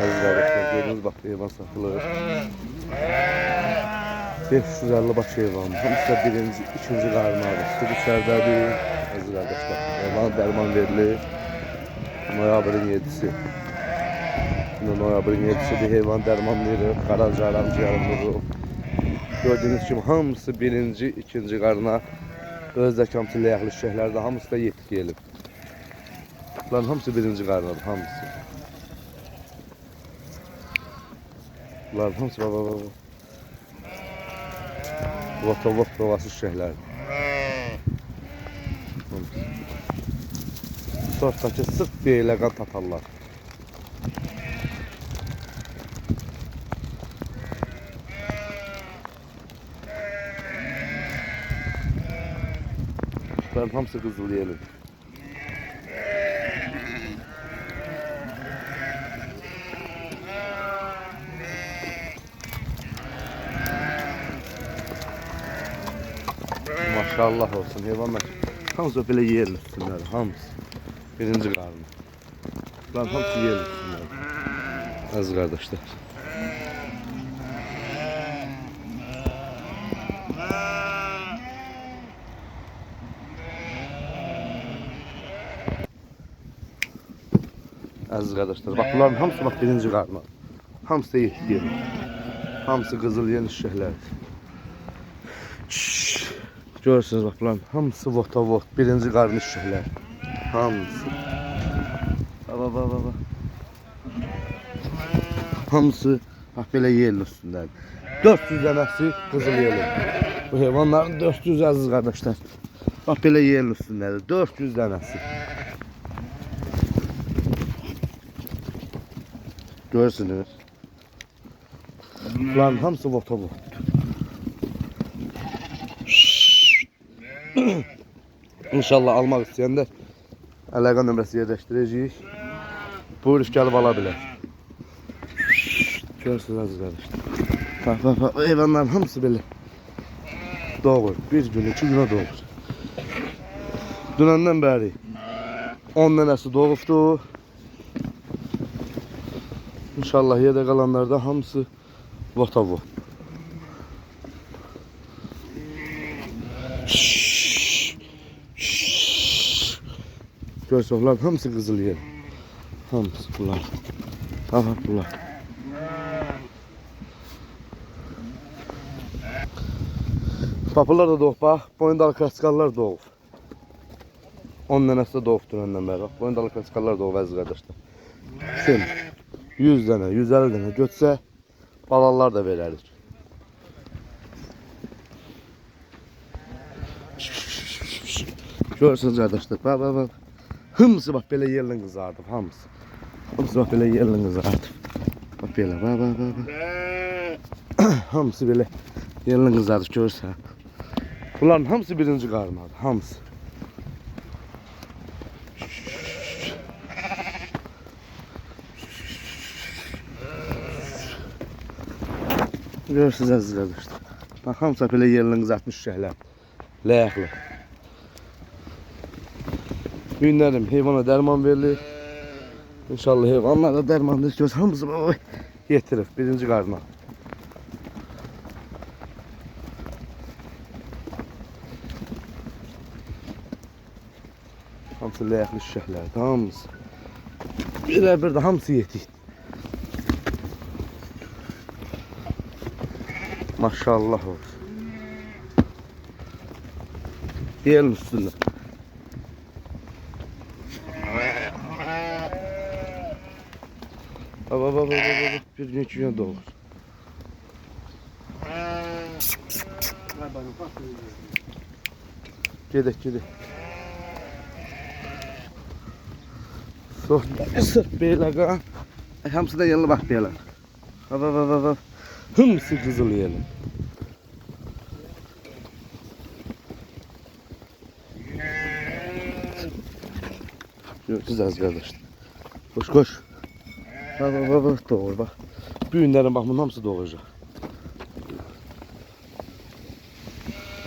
Aziz kardeşler gördüğünüz bak hayvan satılır. 550 baş hayvan. Hamısı da birinci, ikinci qarmadır. Süt içərdədir. Aziz kardeşler. Hayvan dərman verilir. Noyabrın 7'si. Şimdi noyabrın 7'sidir. Hayvan dərman verir. Qaracaram, ciyarımdır. Gördüğünüz kimi hamısı birinci, ikinci qarına Özdəki hamısı ləyəxli şəhərlərdə hamısı da yetkiyelim. Bunların hamısı birinci qarnadır, hamısı. Bunların hamısı baba baba. Votovot provası şəhərlərdir. Hamısı. Sortdakı sırf belə qan tatarlar. Bunların hamısı qızıl yelim. Maşallah olsun hayvanlar. Hamısı belə yerli üstünlər, hamısı. Birinci qarnı. Bunların hamısı yerli üstünlər. Az qardaşlar. Aziz kardeşler, bak bunların hamısı bak birinci qarma. Hamısı da yetki. Hamısı qızıl yeni şişəklərdir. Şşş. Görürsünüz bak bunların hamısı votavot, birinci qarnı şişəklər. Hamısı. Baba baba baba. Hamısı bak belə yerli üstündədir. 400 dənəsi qızıl yerli. Bu heyvanların 400 aziz qardaşlar. Bak belə yerli üstündədir. 400 dənəsi. Görürsünüz. Lan hamısı vota bu. İnşallah almaq istəyəndə əlaqə nömrəsi yerləşdirəcəyik. Buyur gəlib ala bilər. Görürsünüz aziz qardaşlar. Bax, bax, bax, heyvanların hamısı belə doğur. Bir gün, iki günə doğur. Dünəndən bəri 10 dənəsi doğubdu. İnşallah yerdə qalanlarda hamısı votavo. Görsə onlar hamısı qızıl yer. Hamısı bunlar. Bax bunlar. Papılar da doğub bax. Boyundalı klaskallar doğub. 10 dənəsi də doğubdur öndən bəri. Boyundalı klaskallar doğub əziz qardaşlar. Şimdi 100 dənə, 150 dənə götsə balalar da verərik. Görürsünüz arkadaşlar. Bak bak bak. Hamısı bak belə yerlə qızardı. Hamısı. Hamısı bak belə yerlə qızardı. Bak belə bak bak bak. hamısı belə yerlə qızardı görürsən. Bunların hamısı birinci qarmadı. Hamısı. Görürsünüz əziz qardaşlar. Bax hamısı belə yerlə qızartmış şəhlər. Ləyəxli. Günlərim heyvana dərman verilir. İnşallah heyvanlar da dərman göz hamısı yetirir birinci qarına. Hamısı ləyəxli şəhlər, hamısı. Bir bir də hamısı yetik. Maşallah olsun. Diyelim üstünde. Baba baba baba bir gün iki gün doğur. Gedək gedək. Sohda sırf belə qan. Hamısı da yanına bax belə. Baba baba baba. Hımsı kızıl yiyelim. Görürsünüz az kardeşler. Koş koş. Bak bak bak bak doğur bak. Büyünlerin bak bunun hamısı doğacak.